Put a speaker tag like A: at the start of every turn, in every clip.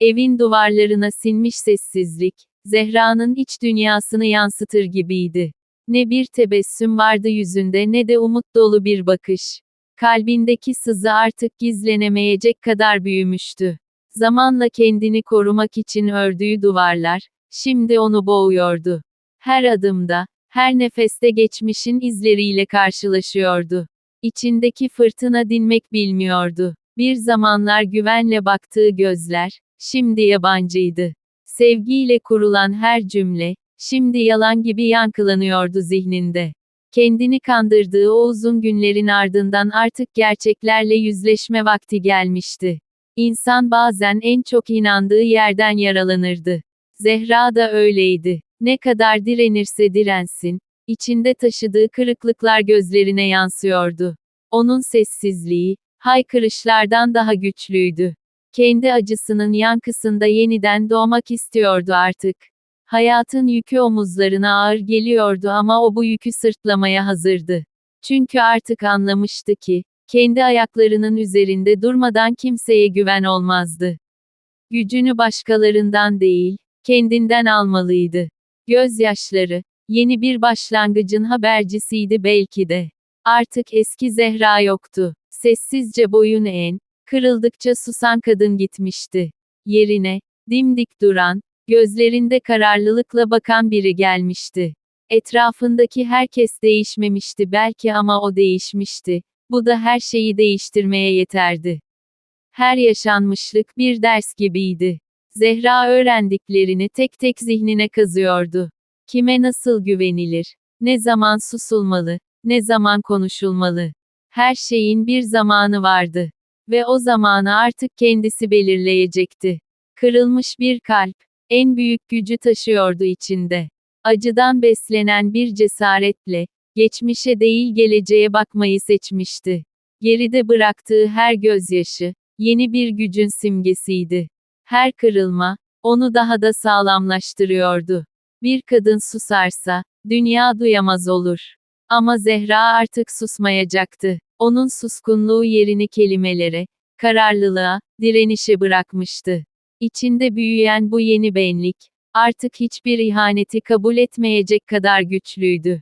A: Evin duvarlarına sinmiş sessizlik, Zehra'nın iç dünyasını yansıtır gibiydi. Ne bir tebessüm vardı yüzünde ne de umut dolu bir bakış. Kalbindeki sızı artık gizlenemeyecek kadar büyümüştü. Zamanla kendini korumak için ördüğü duvarlar, şimdi onu boğuyordu. Her adımda, her nefeste geçmişin izleriyle karşılaşıyordu. İçindeki fırtına dinmek bilmiyordu. Bir zamanlar güvenle baktığı gözler, şimdi yabancıydı. Sevgiyle kurulan her cümle, şimdi yalan gibi yankılanıyordu zihninde. Kendini kandırdığı o uzun günlerin ardından artık gerçeklerle yüzleşme vakti gelmişti. İnsan bazen en çok inandığı yerden yaralanırdı. Zehra da öyleydi. Ne kadar direnirse dirensin, içinde taşıdığı kırıklıklar gözlerine yansıyordu. Onun sessizliği, haykırışlardan daha güçlüydü. Kendi acısının yankısında yeniden doğmak istiyordu artık. Hayatın yükü omuzlarına ağır geliyordu ama o bu yükü sırtlamaya hazırdı. Çünkü artık anlamıştı ki, kendi ayaklarının üzerinde durmadan kimseye güven olmazdı. Gücünü başkalarından değil, kendinden almalıydı. Gözyaşları, yeni bir başlangıcın habercisiydi belki de. Artık eski Zehra yoktu. Sessizce boyun eğen, kırıldıkça susan kadın gitmişti. Yerine, dimdik duran, gözlerinde kararlılıkla bakan biri gelmişti. Etrafındaki herkes değişmemişti belki ama o değişmişti. Bu da her şeyi değiştirmeye yeterdi. Her yaşanmışlık bir ders gibiydi. Zehra öğrendiklerini tek tek zihnine kazıyordu. Kime nasıl güvenilir? Ne zaman susulmalı? Ne zaman konuşulmalı? Her şeyin bir zamanı vardı. Ve o zamanı artık kendisi belirleyecekti. Kırılmış bir kalp, en büyük gücü taşıyordu içinde. Acıdan beslenen bir cesaretle, geçmişe değil geleceğe bakmayı seçmişti. Geride bıraktığı her gözyaşı, yeni bir gücün simgesiydi. Her kırılma, onu daha da sağlamlaştırıyordu. Bir kadın susarsa, dünya duyamaz olur. Ama Zehra artık susmayacaktı. Onun suskunluğu yerini kelimelere, kararlılığa, direnişe bırakmıştı. İçinde büyüyen bu yeni benlik, artık hiçbir ihaneti kabul etmeyecek kadar güçlüydü.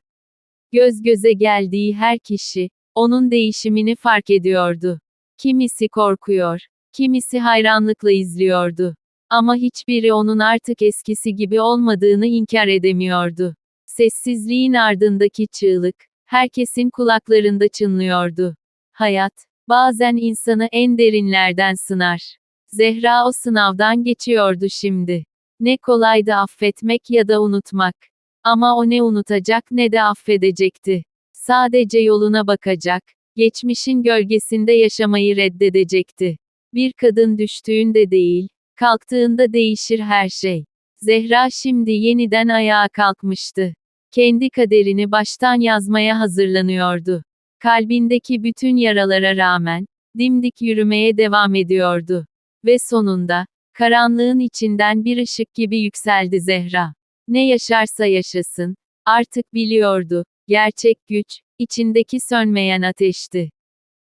A: Göz göze geldiği her kişi, onun değişimini fark ediyordu. Kimisi korkuyor, kimisi hayranlıkla izliyordu. Ama hiçbiri onun artık eskisi gibi olmadığını inkar edemiyordu. Sessizliğin ardındaki çığlık, herkesin kulaklarında çınlıyordu. Hayat, bazen insanı en derinlerden sınar. Zehra o sınavdan geçiyordu şimdi. Ne kolaydı affetmek ya da unutmak. Ama o ne unutacak ne de affedecekti. Sadece yoluna bakacak, geçmişin gölgesinde yaşamayı reddedecekti. Bir kadın düştüğünde değil, kalktığında değişir her şey. Zehra şimdi yeniden ayağa kalkmıştı. Kendi kaderini baştan yazmaya hazırlanıyordu. Kalbindeki bütün yaralara rağmen, dimdik yürümeye devam ediyordu. Ve sonunda, karanlığın içinden bir ışık gibi yükseldi Zehra. Ne yaşarsa yaşasın, artık biliyordu, gerçek güç, içindeki sönmeyen ateşti.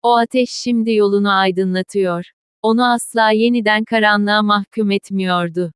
A: O ateş şimdi yolunu aydınlatıyor. Onu asla yeniden karanlığa mahkum etmiyordu.